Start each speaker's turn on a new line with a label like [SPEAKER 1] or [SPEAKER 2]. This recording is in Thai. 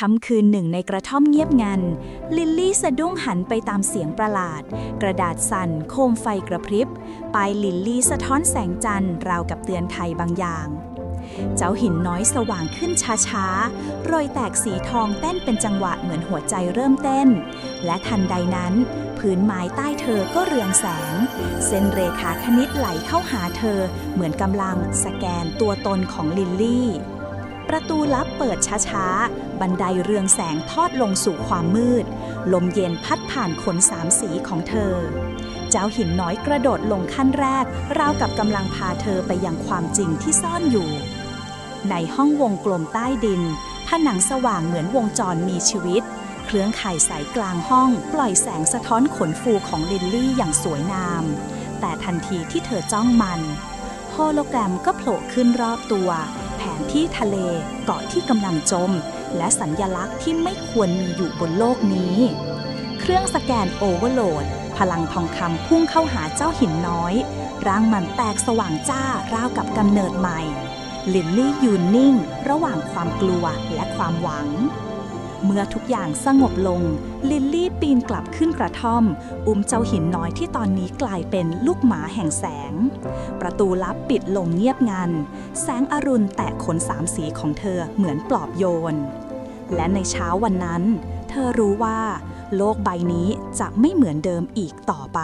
[SPEAKER 1] ค่ำคืนหนึ่งในกระท่อมเงียบงัน ลิลลี่สะดุ้งหันไปตามเสียงประหลาด กระดาษสั่นโคมไฟกระพริบปลายลิลลี่สะท้อนแสงจันทร์ราวกับเตือนไทยบางอย่าง เจ้าหินน้อยสว่างขึ้นช้าๆ รอยแตกสีทองเต้นเป็นจังหวะเหมือนหัวใจเริ่มเต้น และทันใดนั้น พื้นไม้ใต้เธอก็เรืองแสง เส้นเรขาคณิตไหลเข้าหาเธอ เหมือนกำลังสแกนตัวตนของลิลลี่ ประตูลับเปิดช้าๆ บันไดเรืองแสงทอดลงสู่ความมืด ลมเย็นพัดผ่านขนสามสีของเธอ เจ้าหินน้อยกระโดดลงขั้นแรก ราวกับกำลังพาเธอไปยังความจริงที่ซ่อนอยู่ ในห้องวงกลมใต้ดิน ผนังสว่างเหมือนวงจรมีชีวิต เครื่องไข่ใสกลางห้อง ปล่อยแสงสะท้อนขนฟูของลิลลี่อย่างสวยงาม แต่ทันทีที่เธอจ้องมัน โฮโลแกรมก็โผล่ขึ้นรอบตัว แผนที่ทะเลเกาะที่กำลังจม และสัญญลักษณ์ที่ไม่ควรมีอยู่บนโลกนี้ เครื่องสแกนโอเวอร์โหลด พลังทองคำพุ่งเข้าหาเจ้าหินน้อย ร่างมันแตกสว่างจ้าราวกับกำเนิดใหม่ลินลี่ยืนนิ่ง ระหว่างความกลัวและความหวัง เมื่อทุกอย่างสงบลง ลิลลี่ปีนกลับขึ้นกระท่อม อุ้มเจ้าหินน้อยที่ตอนนี้กลายเป็นลูกหมาแห่งแสง ประตูลับปิดลงเงียบงัน แสงอรุณแตะขนสามสีของเธอเหมือนปลอบโยน และในเช้าวันนั้น เธอรู้ว่า โลกใบนี้จะไม่เหมือนเดิมอีกต่อไป